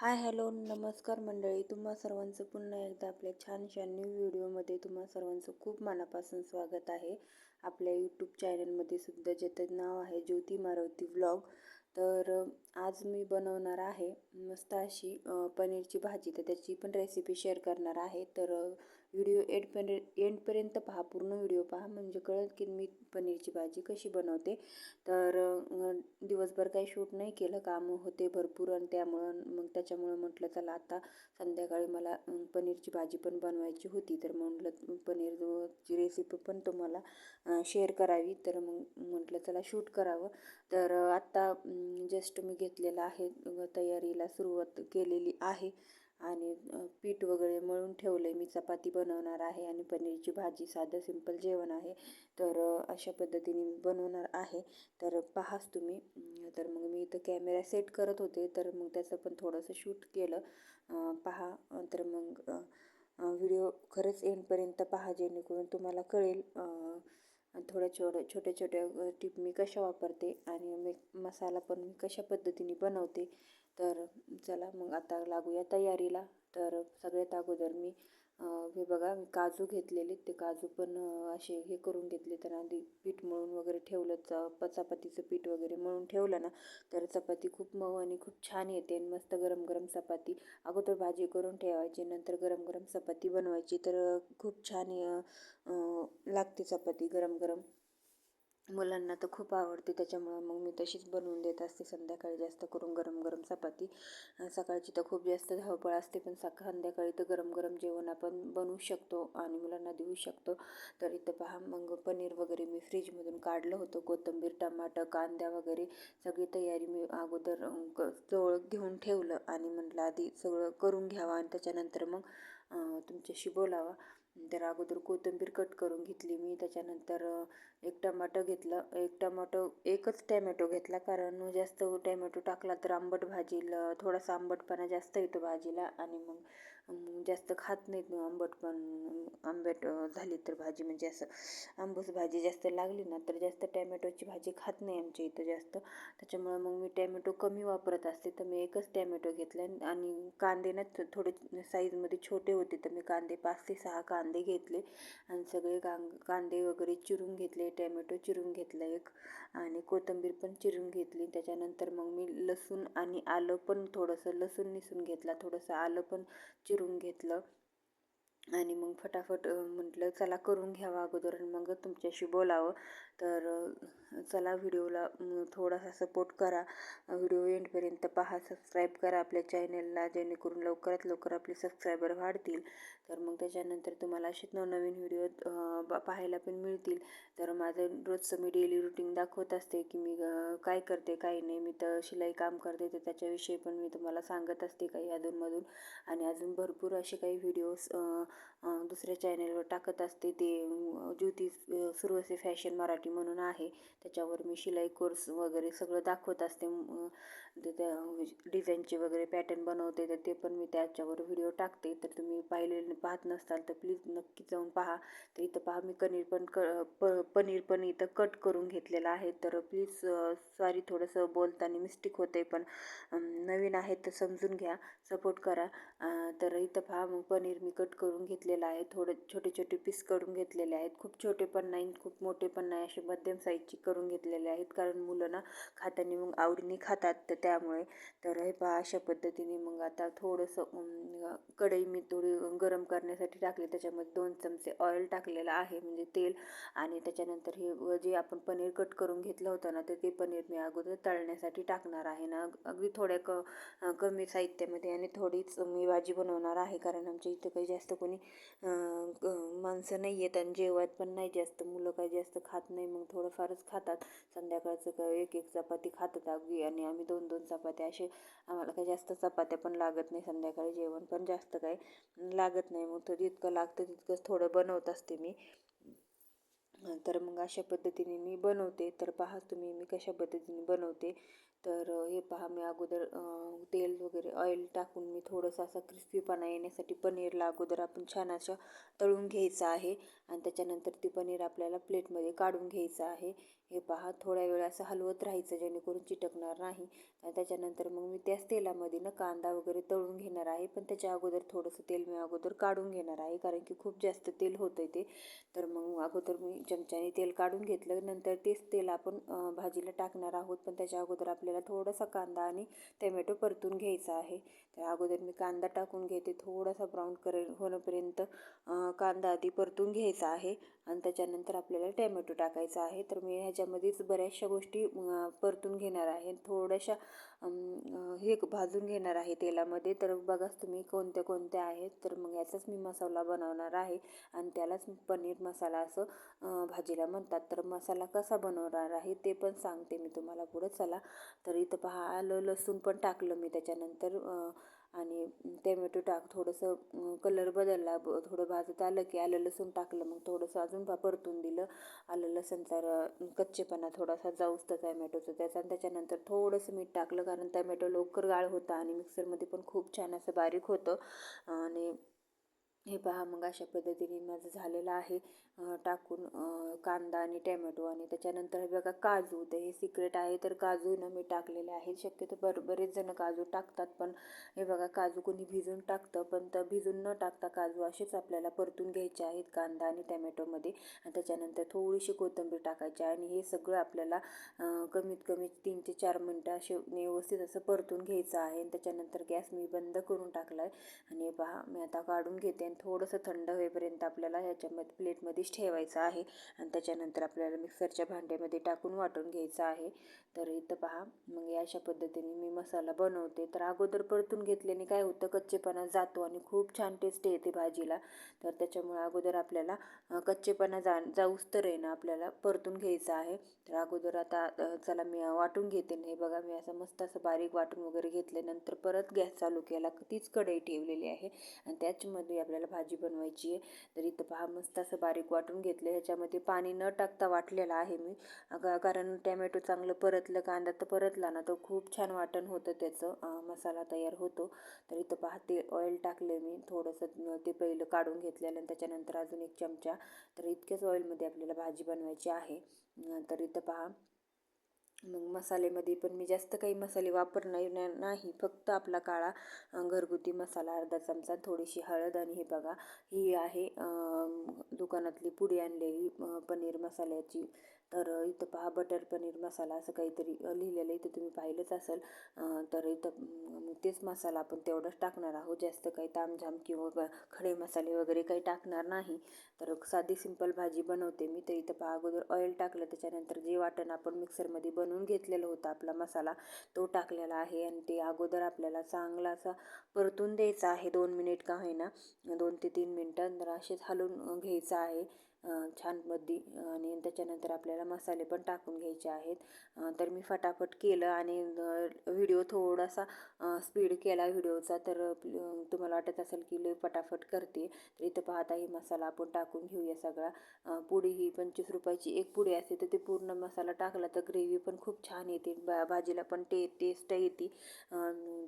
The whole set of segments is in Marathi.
हाय हॅलो नमस्कार मंडळी. तुम्हा सर्वांचं पुन्हा एकदा आपल्या छानशा न्यू व्हिडिओमध्ये तुम्हा सर्वांचं खूप मनापासून स्वागत आहे. आपल्या यूट्यूब चॅनलमध्ये सुद्धा ज्याचं नाव आहे ज्योती मारुती व्लॉग तर आज मी बनवणार आहे मस्त अशी पनीरची भाजी. तर त्याची पण रेसिपी शेअर करणार आहे. तर व्हिडिओ एडपर्य एंडपर्यंत पहा. पूर्ण व्हिडिओ पहा. म्हणजे कळेल की मी पनीरची भाजी कशी बनवते. तर दिवसभर काही शूट नाही केलं. कामं होते भरपूर आणि त्यामुळं मग त्याच्यामुळं म्हटलं चला आता संध्याकाळी मला पनीरची भाजी पण बनवायची होती. तर म्हटलं पनीरची रेसिपी पण तुम्हाला शेअर करावी. तर मग म्हटलं चला शूट करावं. तर आत्ता जस्ट मी घेतलेलं आहे तयारीला सुरुवात केलेली आहे. आणि पीठ वगैरे मळून ठेवलं आहे मी चपाती बनवणार आहे आणि पनीरची भाजी साधं सिंपल जेवण आहे. तर अशा पद्धतीने मी बनवणार आहे. तर पहाच तुम्ही. तर मग मी इथं कॅमेरा सेट करत होते. तर मग त्याचं पण थोडंसं शूट केलं. पहा. तर मग व्हिडिओ खरंच एंडपर्यंत पहा जेणेकरून तुम्हाला कळेल थोड्या छोट्या छोट्या छोट्या टिप मी कशा वापरते आणि मी मसाला पण मी कशा पद्धतीने बनवते. तर चला मग आता लागूया तयारीला. तर सगळ्यात अगोदर मी हे बघा मी काजू घेतलेले. ते काजू पण असे हे करून घेतले. तर आधी पीठ मळून वगैरे ठेवलं. च चपातीचं पीठ वगैरे मळून ठेवलं ना तर चपाती खूप मऊ आणि खूप छान येते आणि मस्त गरम गरम चपाती. अगोदर भाजी करून ठेवायची नंतर गरम गरम चपाती बनवायची. तर खूप छान लागते चपाती गरम गरम. मुलांना तर खूप आवडते त्याच्यामुळं मग मी तशीच बनवून देत असते. संध्याकाळी जास्त करून गरम गरम चपाती सकाळची तर खूप जास्त धावपळ असते पण सका संध्याकाळी तर गरम गरम जेवण आपण बनवू शकतो आणि मुलांना देऊ शकतो. तर इथं पहा मग पनीर वगैरे मी फ्रीजमधून काढलं होतं. कोथिंबीर टमाटर कांद्या वगैरे सगळी तयारी मी अगोदर जवळ घेऊन ठेवलं आणि म्हटलं आधी सगळं करून घ्यावं आणि त्याच्यानंतर मग तुमच्याशी बोलावा. तर अगोदर कोथिंबीर कट करून घेतली मी. त्याच्यानंतर एक टमाटो घेतलं एक टमाटो एकच टॅमॅटो घेतला. कारण जास्त टॅमॅटो टाकला तर आंबट भाजीला थोडासा आंबटपणा जास्त येतो भाजीला. आणि मग जास्त खात नाहीत आंबट पण. आंबट झाली तर भाजी. म्हणजे असं आंबूस भाजी जास्त लागली ना तर जास्त टॅमॅटोची भाजी खात नाही आमच्या इथं जास्त. त्याच्यामुळं मग मी टॅमॅटो कमी वापरत असते. तर मी एकच टॅमॅटो घेतला. आणि कांदे ना थोडे साईजमध्ये छोटे होते. तर मी कांदे पाच ते सहा कांदे घेतले. आणि सगळे कांदे वगैरे चिरून घेतले. टॅमॅटो चिरून घेतला एक आणि कोथिंबीर पण चिरून घेतली. त्याच्यानंतर मग मी लसूण आणि आलं पण थोडंसं लसूण निसून घेतला थोडंसं आलं पण चिरून घेतलं. आणि मग फटाफट म्हटलं चला करून घ्यावा अगोदर आणि मग तुमच्याशी बोलावं. तर चला व्हिडिओला थोडासा सपोर्ट करा. व्हिडिओ एंडपर्यंत पहा सबस्क्राईब करा आपल्या चॅनलला जेणेकरून लवकरात लवकर आपले सबस्क्रायबर वाढतील. तर मग त्याच्यानंतर तुम्हाला असे नवनवीन व्हिडिओ पाहायला पण मिळतील. तर माझं रोजचं मी डेली रुटीन दाखवत असते की मी काय करते काय नाही. मी तर शिलाई काम करते तर त्याच्याविषयी पण मी तुम्हाला सांगत असते काही अधूनमधून. आणि अजून भरपूर असे काही व्हिडिओज दुसऱ्या चॅनेलवर टाकत असते. ते ज्योती सुरू असते फॅशन मराठी म्हणून आहे. त्याच्यावर मी शिलाई कोर्स वगैरे सगळं दाखवत असते. त्या डिझाईनचे वगैरे पॅटर्न बनवते तर ते पण मी त्याच्यावर व्हिडिओ टाकते. तर तुम्ही पाहिले पाहत नसताल तर प्लीज नक्की जाऊन पहा. तर इथं पहा मी पनीर पण क प पनीर पण इथं कट करून घेतलेलं आहे. तर प्लीज सॉरी थोडंसं बोलताना मिस्टेक होते पण नवीन आहे तर समजून घ्या सपोर्ट करा. तर इथं पहा मग पनीर मी कट करून घेतलेलं आहे. थोडं छोटे छोटे पीस करून घेतलेले आहेत. खूप छोटे पण नाही खूप मोठे पण नाही असे मध्यम साईजची करून घेतलेले आहेत. कारण मुलं ना खाताना मग आवडीने खातात. तर त्यामुळे. तर हे पहा अशा पद्धतीने मग आता थोडंसं कढई मी थोडी गरम करण्यासाठी टाकली. त्याच्यामध्ये दोन चमचे ऑइल टाकलेलं आहे म्हणजे तेल. आणि त्याच्यानंतर हे जे आपण पनीर कट करून घेतलं होतं ना तर ते पनीर मी अगोदर तळण्यासाठी टाकणार आहे ना. अगदी थोड्या क कमी साहित्यामध्ये आणि थोडीच मी भाजी बनवणार आहे. कारण आमच्या इथं काही जास्त कोणी माणसं नाही आहेत आणि जेवत पण नाही. जास्त मुलं काही जास्त खात नाही मग थोडंफारच खातात. संध्याकाळचं एक एक चपाती खातात अगदी. आणि आम्ही दोन दोन चपात्या असे आम्हाला काही जास्त चपात्या पण लागत नाही संध्याकाळी जेवण पण जास्त काही लागत नाही. मग तर जितकं लागतं तितकंच थोडं बनवत असते मी. तर मग अशा पद्धतीने मी बनवते. तर पहा तुम्ही मी कशा पद्धतीने बनवते. तर हे पहा मी अगोदर तेल वगैरे ऑइल टाकून मी थोडंसं असा क्रिस्पीपणा येण्यासाठी पनीरला अगोदर आपण छान असं तळून घ्यायचं आहे. आणि त्याच्यानंतर ती पनीर आपल्याला प्लेटमध्ये काढून घ्यायचं आहे. हे पहा थोड्या वेळ असं हलवत राहायचं जेणेकरून चिटकणार नाही. आणि त्याच्यानंतर मग मी त्याच तेलामध्ये ना कांदा वगैरे तळून घेणार आहे. पण त्याच्या अगोदर थोडंसं तेल मी अगोदर काढून घेणार आहे कारण की खूप जास्त तेल होतं ते. तर मग अगोदर मी चमच्याने तेल काढून घेतलं. नंतर तेच तेल आपण भाजीला टाकणार आहोत. पण त्याच्या अगोदर आपल्याला थोडासा कांदा आणि टोमॅटो परतून घ्यायचा आहे. तर अगोदर मी कांदा टाकून घेते. थोडासा ब्राऊन करे होण्यापर्यंत कांदा आधी परतून घ्यायचा आहे आणि त्याच्यानंतर आपल्याला टॅमॅटो टाकायचा आहे. तर मी ह्याच्यामध्येच बऱ्याचशा गोष्टी परतून घेणार आहे. थोड्याशा हे भाजून घेणार आहे तेलामध्ये. तर बघाच तुम्ही कोणत्या कोणत्या आहेत. तर मग याचाच मी मसाला बनवणार आहे आणि त्यालाच पनीर मसाला असं भाजीला म्हणतात. तर मसाला कसा बनवणार आहे ते पण सांगते मी तुम्हाला पुढं. चला तर इथं पहा आलं लसूण पण टाकलं मी त्याच्यानंतर आणि टॅमॅटो टाक थोडंसं कलर बदलला ब थोडं भाजत आलं की आलं लसूण टाकलं मग थोडंसं अजून बा परतून दिलं. आलं लसूणचा कच्चेपणा थोडासा जाऊस्त टॅमॅटोचं त्याचा त्याच्यानंतर थोडंसं मीठ टाकलं कारण टॅमॅटो लवकर गाळ होता आणि मिक्सरमध्ये पण खूप छान असं बारीक होतं. आणि हे पहा मग अशा पद्धतीने माझं झालेलं आहे. टाकून कांदा आणि टॅमॅटो आणि त्याच्यानंतर बघा काजू. तर हे सिक्रेट आहे तर काजू ना मी टाकलेले आहेत. शक्यतो बर बरेच जण काजू टाकतात पण हे बघा काजू कोणी भिजून टाकतं पण तर भिजून न टाकता काजू असेच आपल्याला परतून घ्यायचे आहेत कांदा आणि टॅमॅटोमध्ये. आणि त्याच्यानंतर थोडीशी कोथिंबीर टाकायची आणि हे सगळं आपल्याला कमीत कमी तीन ते चार मिनटं असे व्यवस्थित असं परतून घ्यायचं आहे. आणि त्याच्यानंतर गॅस मी बंद करून टाकला आहे आणि पहा मी आता काढून घेते आणि थोडंसं थंड होईपर्यंत आपल्याला ह्याच्यामध्ये प्लेटमध्येच ठेवायचं आहे. आणि त्याच्यानंतर आपल्याला मिक्सरच्या भांड्यामध्ये टाकून वाटून घ्यायचं आहे. तर इथं पहा मग या अशा पद्धतीने मी मसाला बनवते. तर अगोदर परतून घेतल्याने काय होतं कच्चेपणा जातो आणि खूप छान टेस्ट येते भाजीला. तर त्याच्यामुळे अगोदर आपल्याला कच्चेपणा जा जाऊस तर आहे ना आपल्याला परतून घ्यायचं आहे. तर अगोदर आता चला मी वाटून घेते. नाही बघा मी असं मस्त असं बारीक वाटून वगैरे घेतल्यानंतर परत गॅस चालू केला तीच कढई ठेवलेली आहे. आणि त्याच्यामध्ये आपल्याला भाजी बनवायची आहे. तर इथं पहा मस्त असं बारीक वाटून घेतलं ह्याच्यामध्ये पाणी न टाकता वाटलेलं आहे मी. कारण टॅमॅटो चांगलं परतलं कांदा तर परतला ना तर खूप छान वाटण होतं त्याचं. मसाला तयार होतो. तर इथं पहा ते ऑइल टाकले मी. थोडंसं ते पहिलं काढून घेतलेलं आणि त्याच्यानंतर अजून एक चमचा. तर इतक्याच ऑइलमध्ये आपल्याला भाजी बनवायची आहे. तर इथं पहा मग मसाल्यामध्ये पण मी जास्त काही मसाले वापरणार नाही. फक्त आपला काळा घरगुती मसाला अर्धा चमचा थोडीशी हळद आणि हे बघा ही आहे दुकानातली पुडी आणलेली पनीर मसाल्याची. तर इथं पहा बटर पनीर मसाला असं काहीतरी लिहिलेलं इथं तुम्ही पाहिलंच असेल. तर इथं तेच मसाला आपण तेवढंच टाकणार आहोत. जास्त काही तामझाम किंवा खडे मसाले वगैरे काही टाकणार नाही. तर साधी सिंपल भाजी बनवते मी. तर इथं पहा अगोदर ऑइल टाकलं त्याच्यानंतर जे वाटण आपण मिक्सरमध्ये बनवून घेतलेलं होतं आपला मसाला तो टाकलेला आहे. आणि ते अगोदर आपल्याला चांगला असा परतून द्यायचा आहे. दोन मिनिट का होईना दोन ते तीन मिनटं तर असेच हलवून घ्यायचं आहे. छानमध्ये आणि त्याच्यानंतर आपल्याला मसाले पण टाकून घ्यायचे आहेत. तर मी फटाफट केलं आणि व्हिडिओ थोडासा स्पीड केला व्हिडिओचा तर तुम्हाला वाटत असेल की लय फटाफट करते. तर इथं पाहता ही मसाला आपण टाकून घेऊया सगळा. पुडी ही पंचवीस रुपयाची एक पुडी असते तर ते पूर्ण मसाला टाकला तर ग्रेव्ही पण खूप छान येते. बा भाजीला पण टे टेस्ट येते.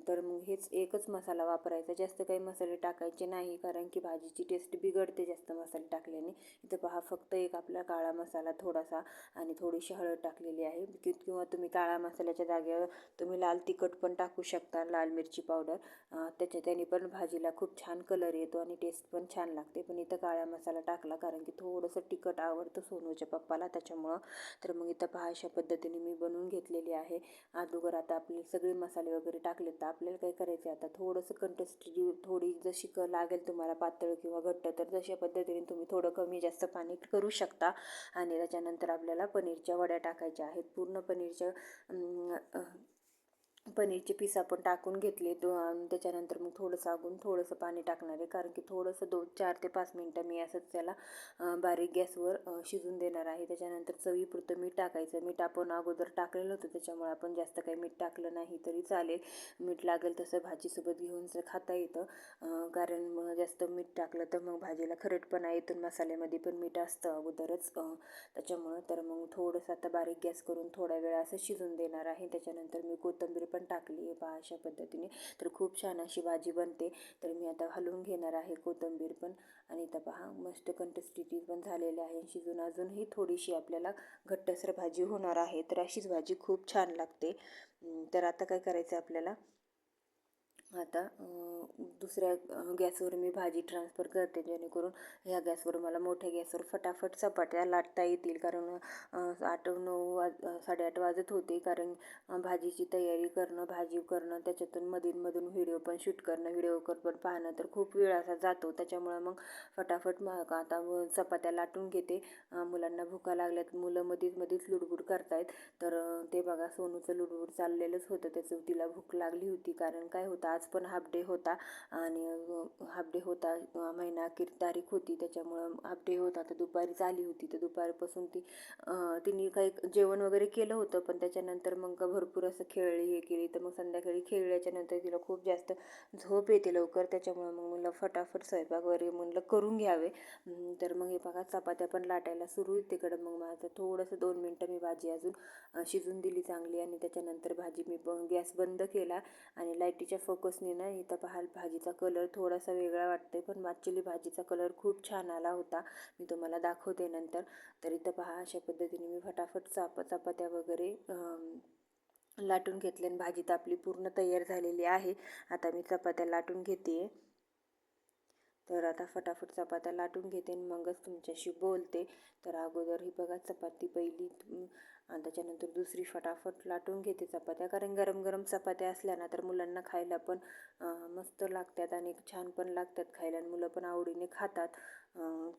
तर मग हेच एकच मसाला वापरायचा. जास्त काही मसाले टाकायचे नाही कारण की भाजीची टेस्ट बिघडते जास्त मसाले टाकल्याने. इथं पहा फक्त एक आपला काळा मसाला थोडासा आणि थोडीशी हळद टाकलेली आहे. किंवा तुम्ही काळा मसाल्याच्या जागेवर तुम्ही लाल तिखट पण टाकू शकता लाल मिरची पावडर. त्याच्या त्याने पण भाजीला खूप छान कलर येतो आणि टेस्ट पण छान लागते. पण इथं काळा मसाला टाकला कारण की थोडंसं तिखट आवडतं सोनूच्या पप्पाला त्याच्यामुळं. तर मग इथं पहा अशा पद्धतीने मी बनवून घेतलेली आहे. अगोदर आता आपले सगळे मसाले वगैरे टाकले तर आपल्याला काय करायचं आता? थोडंसं कंटेस्टी थोडी जशी क लागेल तुम्हाला पातळ किंवा घट्ट तर तशा पद्धतीने तुम्ही थोडं कमी जास्त पाणी करू शकता. आणि त्याच्यानंतर आपल्याला पनीरच्या वड्या टाकायच्या आहेत. पूर्ण पनीरच्या पनीरचे पीस आपण टाकून घेतले तो त्याच्यानंतर मग थोडंसं अगून थोडंसं पाणी टाकणार आहे. कारण की थोडंसं दोन चार ते पाच मिनटं मी असंच त्याला बारीक गॅसवर शिजून देणार आहे. त्याच्यानंतर चवीपुरतं मीठ टाकायचं. मीठ आपण अगोदर टाकलेलं होतं. त्याच्यामुळे आपण जास्त काही मीठ टाकलं नाही तरी चालेल. मीठ लागेल तसं भाजीसोबत घेऊन जर खाता येतं कारण मग जास्त मीठ टाकलं तर मग भाजीला खरटपणा येतो मसाल्यामध्ये पण मीठ असतं अगोदरच त्याच्यामुळं. तर मग थोडंसं आता बारीक गॅस करून थोडा वेळ असं शिजून देणार आहे. त्याच्यानंतर मी कोथिंबीर पण टाकली आहे पहा अशा पद्धतीने. तर खूप छान अशी भाजी बनते. तर मी आता हलवून घेणार आहे कोथिंबीर पण. आणि इथं पहा मस्त कंटस्टिटी पण झालेली आहे. शिजून अजूनही थोडीशी आपल्याला घट्टसर भाजी होणार आहे. तर अशीच भाजी खूप छान लागते. तर आता काय करायचं आपल्याला? आता दुसऱ्या गॅसवर मी भाजी ट्रान्सफर करते जेणेकरून ह्या गॅसवर मला मोठ्या गॅसवर फटाफट चपात्या लाटता येतील. कारण आठ नऊ वाज साडेआठ वाजत होते. कारण भाजीची तयारी करणं भाजी करणं त्याच्यातून मधून व्हिडिओ पण शूट करणं व्हिडिओ कर पण पाहणं तर खूप वेळ असा जातो. त्याच्यामुळं मग फटाफट मग आता चपात्या लाटून घेते. मुलांना भुका लागल्यात मुलं मधीच मधीच लुडबुड करतायत. तर ते बघा सोनूचं लुडबुड चाललेलंच होतं. त्याचं तिला भूक लागली होती. कारण काय होतं आज पण हाफ डे होता. आणि हाफ डे होता महिना अखेर तारीख होती. त्याच्यामुळं हाफ डे होता. तर दुपारीच आली होती. तर दुपारपासून ती तिने काही जेवण वगैरे केलं होतं. पण त्याच्यानंतर मग भरपूर असं खेळली हे केली. तर मग संध्याकाळी खेळल्याच्यानंतर तिला खूप जास्त झोप येते लवकर. त्याच्यामुळं मग मला फटाफट स्वयंपाक वगैरे म्हणलं करून घ्यावे. तर मग हे बघा चपात्या पण लाटायला सुरू तिकडं. मग माझं थोडंसं दोन मिनटं मी भाजी अजून शिजून दिली चांगली. आणि त्याच्यानंतर भाजी मी गॅस बंद केला. आणि लाईटीच्या फोकसने ना इथं पहाल भाजीचा कलर थोडासा वेगळा वाटते पण ॲक्च्युली भाजीचा कलर खूप छान आला होता. मी तुम्हाला दाखवते नंतर. तर इथं पहा अशा पद्धतीने मी फटाफट चाप चपात्या वगैरे लाटून घेतले आणि भाजी तर आपली पूर्ण तयार झालेली आहे. आता मी चपात्या लाटून घेते. तर आता फटाफट चपात्या लाटून घेते आणि मगच तुमच्याशी बोलते. तर अगोदर ही बघा चपाती पहिली आणि त्याच्यानंतर दुसरी फटाफट लाटून घेते चपात्या. कारण गरम गरम चपात्या असल्या ना तर मुलांना खायला पण मस्त लागतात आणि छान पण लागतात खायला आणि मुलं पण आवडीने खातात.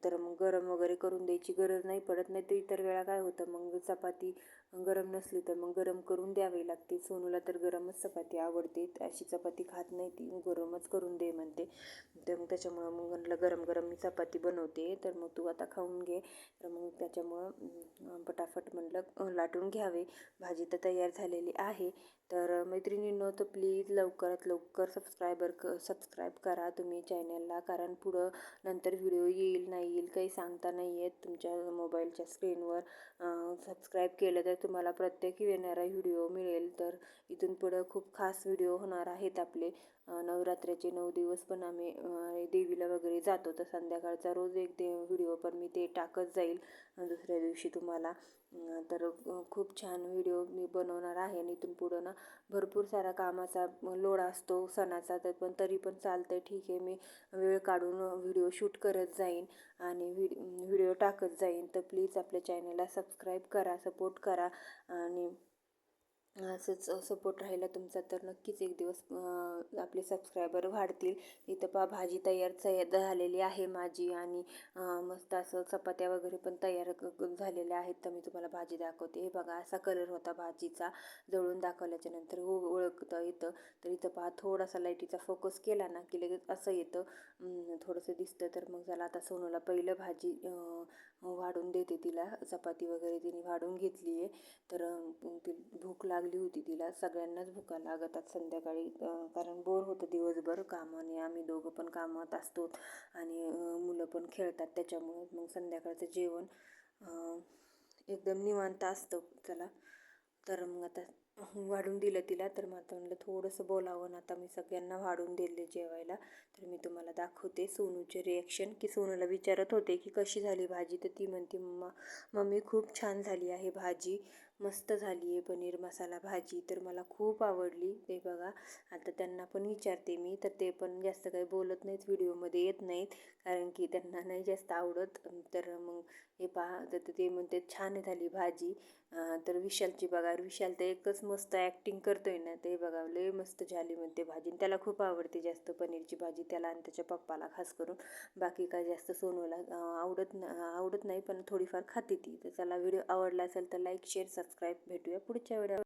तर मग गरम वगैरे करून द्यायची गरज नाही पडत. नाही तर इतर वेळा काय होतं मग चपाती गरम नसली तर मग गरम करून द्यावी लागते. सोनूला तर गरमच चपाती आवडते. अशी चपाती खात नाही ती. गरमच करून दे म्हणते. तर मग त्याच्यामुळं मग म्हटलं गरम गरम मी चपाती बनवते. तर मग तू आता खाऊन घे. तर मग त्याच्यामुळं पटाफट म्हटलं लाटून घ्यावे. भाजी तर तयार झालेली आहे. तर मैत्रिणींनो तर प्लीज लवकरात लवकर सबस्क्रायबर क सबस्क्राईब करा तुम्ही चॅनलला कारण पुढं नंतर व्हिडिओ येईल नाही येईल काही सांगता नाही येत तुमच्या मोबाईलच्या स्क्रीनवर सबस्क्राईब केलं तर तुम्हाला प्रत्येक येणारा व्हिडिओ मिळेल. तर इथून पुढं खूप खास व्हिडिओ होणार आहेत आपले. नवरात्रीचे नऊ दिवस पण आम्ही देवीला वगैरे जातो. तर संध्याकाळचा रोज एक दे व्हिडिओ पण मी ते टाकत जाईल. दुसऱ्या दिवशी तुम्हाला. तर खूप छान व्हिडिओ मी बनवणार आहे आणि इथून पुढं ना भरपूर सारा कामाचा लोड असतो. सणाचा तर पण तरी पण चालतं आहे ठीक आहे मी वेळ काढून व्हिडिओ शूट करत जाईन आणि व्हिडिओ टाकत जाईन. तर प्लीज आपल्या चॅनलला सबस्क्राईब करा सपोर्ट करा आणि असंच सपोर्ट राहिला तुमचा तर नक्कीच एक दिवस आपले सबस्क्रायबर वाढतील. इथं पा भाजी तयार तयार झालेली आहे माझी आणि मस्त असं चपात्या वगैरे पण तयार झालेल्या आहेत. तर मी तुम्हाला भाजी दाखवते. हे बघा असा कलर होता भाजीचा. जळून दाखवल्याच्या नंतर हो ओळखतं येतं तर इथं पहा थोडासा लाईटीचा फोकस केला ना की लगेच असं येतं. थोडंसं दिसतं. तर मग झालं आता सोनूला पहिलं भाजी वाढून देते तिला. चपाती वगैरे तिने वाढून घेतली आहे. तर ती भूक लागली होती तिला. सगळ्यांनाच भुका लागतात संध्याकाळी. कारण बोर होतं दिवसभर कामाने. आम्ही दोघं पण कामात असतो. आणि मुलं पण खेळतात. त्याच्यामुळे मग संध्याकाळचं जेवण एकदम निवांत असतं. चला. तर मग आता वाढून दिलं तिला. तर मग आता म्हणलं थोडंसं बोलावं ना. आता मी सगळ्यांना वाढून दिले जेवायला. तर मी तुम्हाला दाखवते सोनूचे रिॲक्शन की सोनूला विचारत होते की कशी झाली भाजी? तर ती म्हणते मम्मा मम्मी खूप छान झाली आहे भाजी. मस्त झाली आहे पनीर मसाला भाजी. तर मला खूप आवडली. ते बघा. आता त्यांना पण विचारते मी. तर ते पण जास्त काही बोलत नाहीत. व्हिडिओमध्ये येत नाहीत. कारण की त्यांना नाही जास्त आवडत. तर मग हे पहा. तर ते म्हणते छान झाली भाजी. तर विशालची बघा विशाल तर एकच मस्त ॲक्टिंग करतोय ना ते बघा लय मस्त झाली म्हणते भाजी. त्याला खूप आवडते जास्त पनीरची भाजी त्याला आणि त्याच्या पप्पाला खास करून. बाकी काय जास्त सोनूला आवडत आवडत नाही पण थोडीफार खाते ती. तर त्याला व्हिडिओ आवडला असेल तर लाईक शेअर सबस्क्राईब भेटूया पुढच्या वेळेला